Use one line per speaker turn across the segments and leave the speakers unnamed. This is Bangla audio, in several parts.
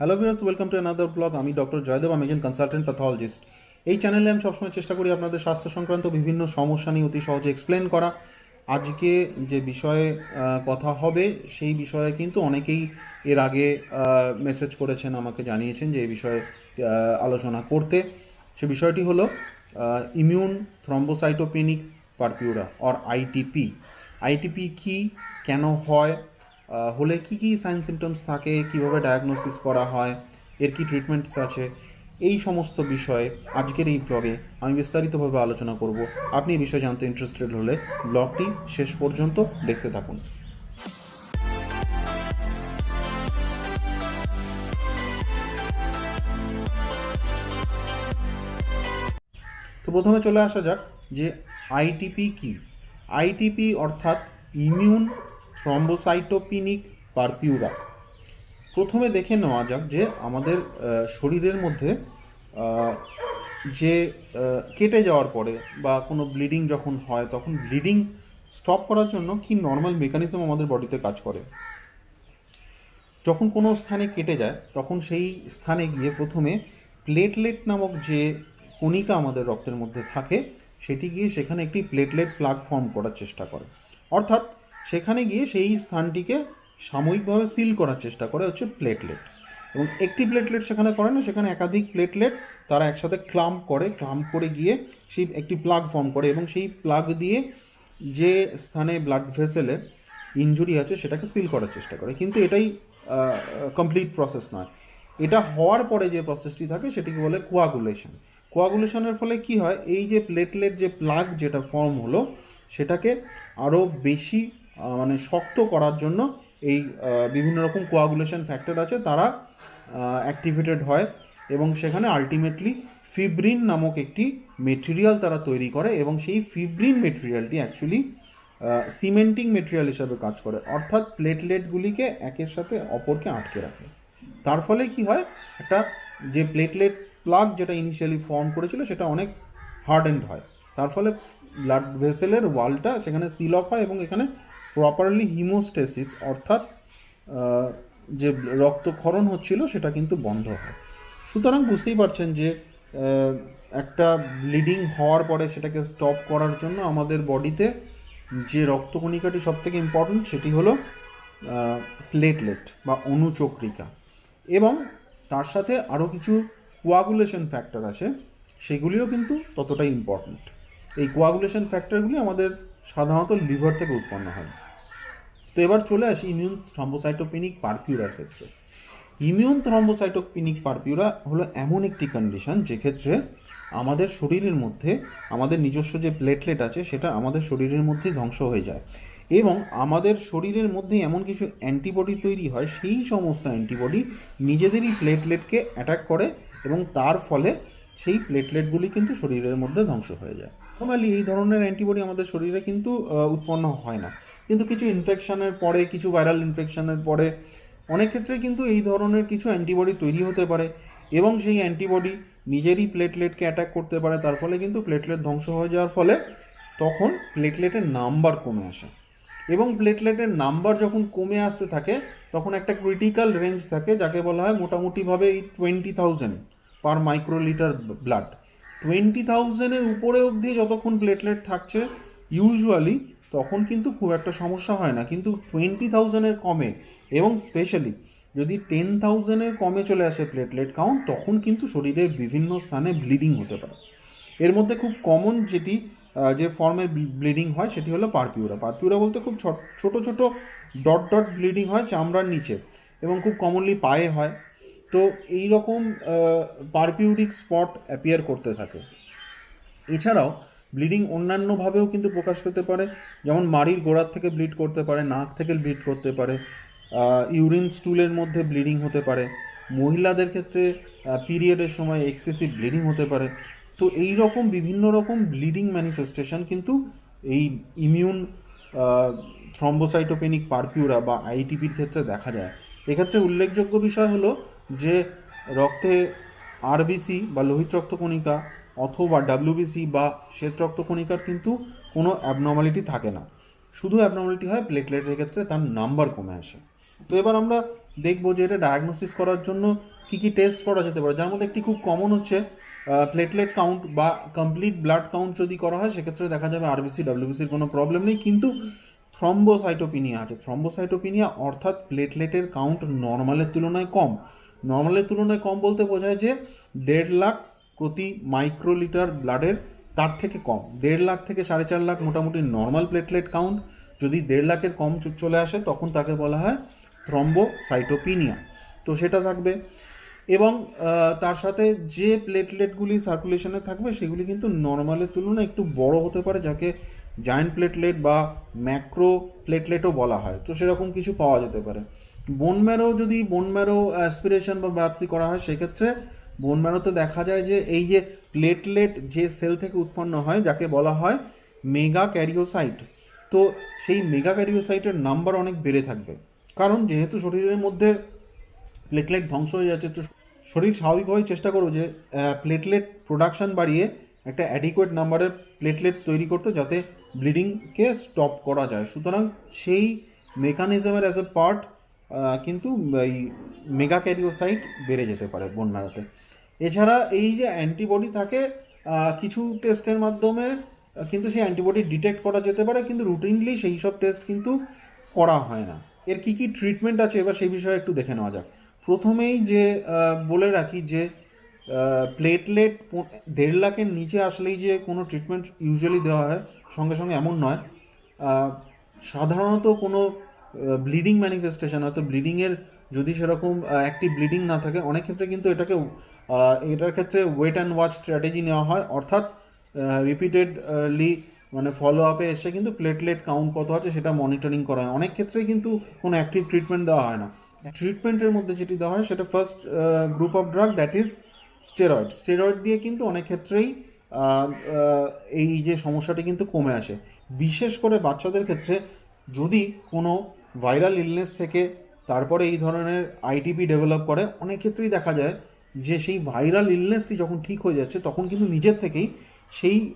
Hello viewers welcome to another blog আমি ডক্টর জয়দেব আমি একজন কনসালটেন্ট প্যাথোলজিস্ট এই চ্যানেলে আমি সবসময় চেষ্টা করি আপনাদের স্বাস্থ্য সংক্রান্ত বিভিন্ন সমস্যা নিয়ে অতি সহজে এক্সপ্লেন করা। আজকে যে বিষয়ে কথা হবে, সেই বিষয়ে কিন্তু অনেকেই এর আগে মেসেজ করেছেন, আমাকে জানিয়েছেন যে এই বিষয়ে আলোচনা করতে। সে বিষয়টি হলো immune thrombocytopenic purpura or ITP ITP কি, কেন হয় হলে কি কি সাইন সিমটমস থাকে, কীভাবে ডায়াগনোসিস করা হয়, এর কি ট্রিটমেন্টস আছে, এই সমস্ত বিষয়ে আজকের এই ব্লগে আমি বিস্তারিতভাবে আলোচনা করব। আপনি এই বিষয়ে জানতে ইন্টারেস্টেড হলে ব্লগটি শেষ পর্যন্ত দেখতে থাকুন। তো প্রথমে চলে আসা যাক যে আইটিপি কি। আইটিপি অর্থাৎ ইমিউন থ্রম্বোসাইটোপিনিক পারপিউরা প্রথমে দেখে নেওয়া যাক যে আমাদের শরীরের মধ্যে যে কেটে যাওয়ার পরে বা কোনো ব্লিডিং যখন হয়, তখন ব্লিডিং স্টপ করার জন্য কি নর্মাল মেকানিজম আমাদের বডিতে কাজ করে? যখন কোনো স্থানে কেটে যায়, তখন সেই স্থানে গিয়ে প্রথমে প্লেটলেট নামক যে কণিকা আমাদের রক্তের মধ্যে থাকে, সেটি গিয়ে সেখানে একটি প্লেটলেট প্লাগ ফর্ম করার চেষ্টা করে। অর্থাৎ সেখানে গিয়ে সেই স্থানটিকে সাময়িকভাবে সিল করার চেষ্টা করে হচ্ছে প্লেটলেট এবং একটি প্লেটলেট সেখানে করে না, সেখানে একাধিক প্লেটলেট তারা একসাথে ক্লাম্প করে ক্লাম্প করে গিয়ে সেই একটি প্লাগ ফর্ম করে এবং সেই প্লাগ দিয়ে যে স্থানে ব্লাড ভেসেলে ইনজুরি আছে সেটাকে সিল করার চেষ্টা করে। কিন্তু এটাই কমপ্লিট প্রসেস নয়। এটা হওয়ার পরে যে প্রসেসটি থাকে সেটিকে বলে কোয়াগুলেশন কোয়াগুলেশনের ফলে কি হয়? এই যে প্লেটলেট যে প্লাগ যেটা ফর্ম হলো, সেটাকে আরও বেশি মানে শক্ত করার জন্য এই বিভিন্ন রকম কোয়াগুলেশন ফ্যাক্টর আছে, তারা অ্যাক্টিভেটেড হয় এবং সেখানে আলটিমেটলি ফিব্রিন নামক একটি মেটেরিয়াল তারা তৈরি করে এবং সেই ফিব্রিন মেটেরিয়ালটি অ্যাকচুয়ালি সিমেন্টিং মেটেরিয়াল হিসাবে কাজ করে। অর্থাৎ প্লেটলেটগুলিকে একের সাথে অপরকে আটকে রাখে। তার ফলে কি হয়? একটা যে প্লেটলেট প্লাগ যেটা ইনিশিয়ালি ফর্ম করেছিল, সেটা অনেক হার্ডেন্ড হয়। তার ফলে ব্লাড ভেসেলের ওয়ালটা সেখানে সিল অফ হয় এবং এখানে প্রপারলি হিমোস্টেসিস অর্থাৎ যে রক্তক্ষরণ হচ্ছিল সেটা কিন্তু বন্ধ হয়। সুতরাং বুঝতেই পারছেন যে একটা ব্লিডিং হওয়ার পরে সেটাকে স্টপ করার জন্য আমাদের বডিতে যে রক্তকণিকাটি সব থেকে ইম্পর্টেন্ট সেটি হলো প্লেটলেট বা অনুচক্রিকা। এবং তার সাথে আরও কিছু কোয়াগুলেশন ফ্যাক্টর আছে, সেগুলিও কিন্তু ততটাই ইম্পর্ট্যান্ট এই কোয়াগুলেশন ফ্যাক্টরগুলি আমাদের সাধারণত লিভার থেকে উৎপন্ন হয়। তো এবার চলে আসি ইমিউন থ্রম্বোসাইটোপিনিক পারপিউরার ক্ষেত্রে। ইমিউন থ্রম্বোসাইটোপিনিক পারপিউরা হলো এমন একটি কন্ডিশন যেক্ষেত্রে আমাদের শরীরের মধ্যে, আমাদের নিজস্ব যে প্লেটলেট আছে, সেটা আমাদের শরীরের মধ্যেই ধ্বংস হয়ে যায়। এবং আমাদের শরীরের মধ্যে এমন কিছু অ্যান্টিবডি তৈরি হয়, সেই সমস্ত অ্যান্টিবডি নিজেদেরই প্লেটলেটকে অ্যাটাক করে এবং তার ফলে সেই প্লেটলেটগুলি কিন্তু শরীরের মধ্যে ধ্বংস হয়ে যায়। নর্মালি এই ধরনের অ্যান্টিবডি আমাদের শরীরে কিন্তু উৎপন্ন হয় না। কিন্তু কিছু ইনফেকশনের পরে, কিছু ভাইরাল ইনফেকশনের পরে, অনেক ক্ষেত্রে কিন্তু এই ধরনের কিছু অ্যান্টিবডি তৈরি হতে পারে এবং সেই অ্যান্টিবডি নিজেরই প্লেটলেটকে অ্যাটাক করতে পারে, তার ফলে কিন্তু প্লেটলেট ধ্বংস হয়ে যাওয়ার ফলে তখন প্লেটলেটের নাম্বার কমে আসে। এবং প্লেটলেটের নাম্বার যখন কমে আসতে থাকে, তখন একটা ক্রিটিক্যাল রেঞ্জ থাকে যাকে বলা হয় মোটামুটিভাবে এই twenty thousand per microlitre blood twenty থাউজেন্ডের উপরে অবধি যতক্ষণ প্লেটলেট থাকছে ইউজুয়ালি তখন কিন্তু খুব একটা সমস্যা হয় না। কিন্তু টোয়েন্টি থাউজেন্ডের কমে এবং স্পেশালি যদি টেন থাউজেন্ডের কমে চলে আসে প্লেটলেট কাউন্ট তখন কিন্তু শরীরের বিভিন্ন স্থানে ব্লিডিং হতে পারে। এর মধ্যে খুব কমন যেটি যে ফর্মের ব্লিডিং হয়, সেটি হলো পারপিউরা পারপিউরা বলতে খুব ছোট ছোট ডট ডট ব্লিডিং হয় চামড়ার নিচে এবং খুব কমনলি পায়ে হয়। তো এই রকম পারপিউরিক স্পট অ্যাপিয়ার করতে থাকে। এছাড়াও ব্লিডিং অন্যান্যভাবেও কিন্তু প্রকাশ পেতে পারে। যেমন মাড়ির গোড়ার থেকে ব্লিড করতে পারে, নাক থেকে ব্লিড করতে পারে ইউরিন স্টুলের মধ্যে ব্লিডিং হতে পারে। মহিলাদের ক্ষেত্রে পিরিয়ডের সময় এক্সেসিভ ব্লিডিং হতে পারে। তো এই রকম বিভিন্ন রকম ব্লিডিং ম্যানিফেস্টেশন কিন্তু এই ইমিউন থ্রম্বোসাইটোপেনিক পারপিউরা বা আইটিপির ক্ষেত্রে দেখা যায়। এক্ষেত্রে উল্লেখযোগ্য বিষয় হলো যে রক্তে আরবিসি বা লোহিত রক্তকণিকা অথবা ডাব্লিউবিসি বা শ্বেত রক্তকণিকার কিন্তু কোনো অ্যাবনর্মালিটি থাকে না। শুধু অ্যাবনর্মালিটি হয় প্লেটলেটের ক্ষেত্রে তার নাম্বার কমে আসে। তো এবার আমরা দেখব যে এটা ডায়াগনোসিস করার জন্য কি কি টেস্ট করা যেতে পারে। যার মধ্যে একটি খুব কমন হচ্ছে প্লেটলেট কাউন্ট বা কমপ্লিট ব্লাড কাউন্ট যদি করা হয়, সেক্ষেত্রে দেখা যাবে আরবিসি ডাব্লিউবিসির কোনো প্রবলেম নেই। কিন্তু থ্রম্বোসাইটোপিনিয়া আছে। থ্রম্বোসাইটোপিনিয়া অর্থাৎ প্লেটলেটের কাউন্ট নর্মালের তুলনায় কম। নর্মালের তুলনায় কম বলতে বোঝায় যে দেড় লাখ প্রতি মাইক্রোলিটার ব্লাডের তার থেকে কম। দেড় লাখ থেকে সাড়ে চার লাখ মোটামুটি নর্মাল প্লেটলেট কাউন্ট যদি দেড় লাখের কম চলে আসে, তখন তাকে বলা হয় থ্রম্বোসাইটোপিনিয়া তো সেটা থাকবে। এবং তার সাথে যে প্লেটলেটগুলি সার্কুলেশনে থাকবে, সেগুলি কিন্তু নর্মালের তুলনায় একটু বড় হতে পারে, যাকে জায়েন্ট প্লেটলেট বা ম্যাক্রো প্লেটলেটও বলা হয়। তো সেরকম কিছু পাওয়া যেতে পারে। বোন ম্যারো যদি বোন ম্যারো অ্যাসপিরেশন বা বায়োপসি করা হয়, সেক্ষেত্রে বোন ম্যারোতে দেখা যায় যে এই যে প্লেটলেট যে সেল থেকে উৎপন্ন হয়, যাকে বলা হয় মেগা ক্যারিওসাইট তো সেই মেগা ক্যারিওসাইটের নাম্বার অনেক বেড়ে থাকবে। কারণ যেহেতু শরীরের মধ্যে প্লেটলেট ধ্বংস হয়ে যাচ্ছে, তো শরীর স্বাভাবিকভাবেই চেষ্টা করব যে প্লেটলেট প্রোডাকশন বাড়িয়ে একটা অ্যাডিকুয়েট নাম্বারের প্লেটলেট তৈরি করতে যাতে ব্লিডিংকে স্টপ করা যায়। সুতরাং সেই মেকানিজমের অ্যাজ এ পার্ট কিন্তু এই মেগা ক্যারিওসাইট বেড়ে যেতে পারে বন্যাতে। এছাড়া এই যে অ্যান্টিবডি থাকে কিছু টেস্টের মাধ্যমে, কিন্তু সেই অ্যান্টিবডি ডিটেক্ট করা যেতে পারে, কিন্তু রুটিনলি সেই সব টেস্ট কিন্তু করা হয় না। এর কি কি ট্রিটমেন্ট আছে, এবার সেই বিষয়ে একটু দেখে নেওয়া যাক। প্রথমেই যে বলে রাখি যে প্লেটলেট দেড় লাখের নিচে আসলেই যে কোনো ট্রিটমেন্ট ইউজুয়ালি দেওয়া হয়, সঙ্গে সঙ্গে এমন নয়। সাধারণত কোনো ব্লিডিং ম্যানিফেস্টেশন হয়তো ব্লিডিংয়ের যদি সেরকম অ্যাক্টিভ ব্লিডিং না থাকে, অনেক ক্ষেত্রে কিন্তু এটাকে এটার ক্ষেত্রে ওয়েট অ্যান্ড ওয়াচ স্ট্র্যাটেজি নেওয়া হয়। অর্থাৎ রিপিটেডলি মানে ফলো আপে এসে কিন্তু প্লেটলেট কাউন্ট কত আছে সেটা মনিটরিং করা হয়। অনেক ক্ষেত্রে কিন্তু কোনো অ্যাক্টিভ ট্রিটমেন্ট দেওয়া হয় না। ট্রিটমেন্টের মধ্যে যেটি দেওয়া হয় সেটা first group of drug that is steroid steroid দিয়ে কিন্তু অনেক ক্ষেত্রেই এই যে সমস্যাটি কিন্তু কমে আসে। বিশেষ করে বাচ্চাদের ক্ষেত্রে যদি কোনো ভাইরাল ইলনেস থেকে তারপরে এই ধরনের আইটিপি ডেভেলপ করে অনেক ক্ষেত্রেই দেখা যায় যে সেই ভাইরাল ইলনেসটি যখন ঠিক হয়ে যাচ্ছে তখন কিন্তু নিজের থেকেই সেই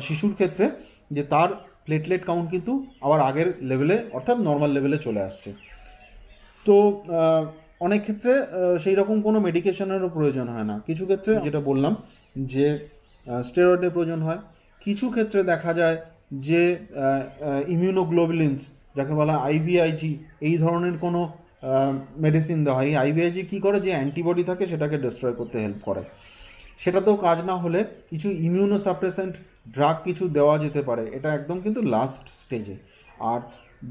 শিশুর ক্ষেত্রে যে তার প্লেটলেট কাউন্ট কিন্তু আবার আগের লেভেলে অর্থাৎ নর্মাল লেভেলে চলে আসছে। তো অনেক ক্ষেত্রে সেই রকম কোনো মেডিকেশনেরও প্রয়োজন হয় না। কিছু ক্ষেত্রে যেটা বললাম যে স্টেরয়েডের প্রয়োজন হয়। কিছু ক্ষেত্রে দেখা যায় যে ইমিউনোগ্লোবুলিনস যাকে বলা আইভিআইজি এই ধরনের কোনো মেডিসিন দেওয়া হয়। আইভিআইজি কী করে? যে অ্যান্টিবডি থাকে, সেটাকে ডিস্ট্রয় করতে হেল্প করে। সেটাতেও কাজ না হলে কিছু ইমিউনো সাপ্রেসেন্ট ড্রাগ কিছু দেওয়া যেতে পারে। এটা একদম কিন্তু লাস্ট স্টেজে আর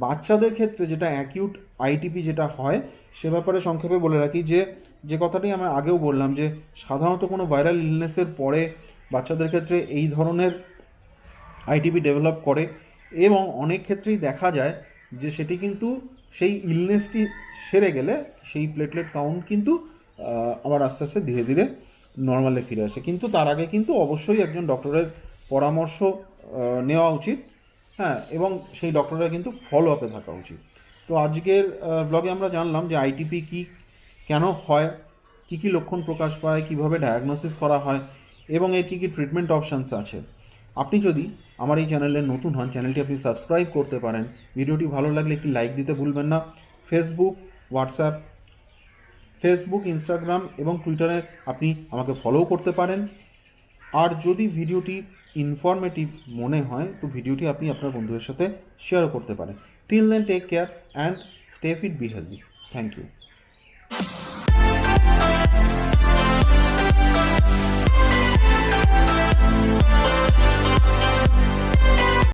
বাচ্চাদের ক্ষেত্রে যেটা অ্যাকিউট আইটিপি যেটা হয়, সে ব্যাপারে সংক্ষেপে বলে রাখি যে যে কথাটি আমরা আগেও বললাম যে, সাধারণত কোনো ভাইরাল ইলনেসের পরে বাচ্চাদের ক্ষেত্রে এই ধরনের আইটিপি ডেভেলপ করে এবং অনেক ক্ষেত্রেই দেখা যায় যে সেটি কিন্তু সেই ইলনেসটি সেরে গেলে সেই প্লেটলেট কাউন্ট কিন্তু আবার আস্তে আস্তে ধীরে ধীরে নর্মালে ফিরে আসে। কিন্তু তার আগে কিন্তু অবশ্যই একজন ডক্টরের পরামর্শ নেওয়া উচিত হ্যাঁ এবং সেই ডক্টরের কিন্তু ফলো আপে থাকা উচিত। তো আজকের ব্লগে আমরা জানলাম যে আইটিপি কি, কেন হয়, কি কি লক্ষণ প্রকাশ পায়, কীভাবে ডায়াগনোসিস করা হয়, এবং এর কী কী ট্রিটমেন্ট অপশানস আছে। আপনি যদি আমার এই চ্যানেলে নতুন হন, চ্যানেলটি আপনি সাবস্ক্রাইব করতে পারেন। ভিডিওটি ভালো লাগলে একটি লাইক দিতে ভুলবেন না। ফেসবুক হোয়াটসঅ্যাপ ফেসবুক ইনস্টাগ্রাম এবং টুইটারে আপনি আমাকে ফলো করতে পারেন। আর যদি ভিডিওটি ইনফরমেটিভ মনে হয়, তো ভিডিওটি আপনি আপনার বন্ধুদের সাথে শেয়ারও করতে পারেন। Till then take care and stay fit be healthy thank you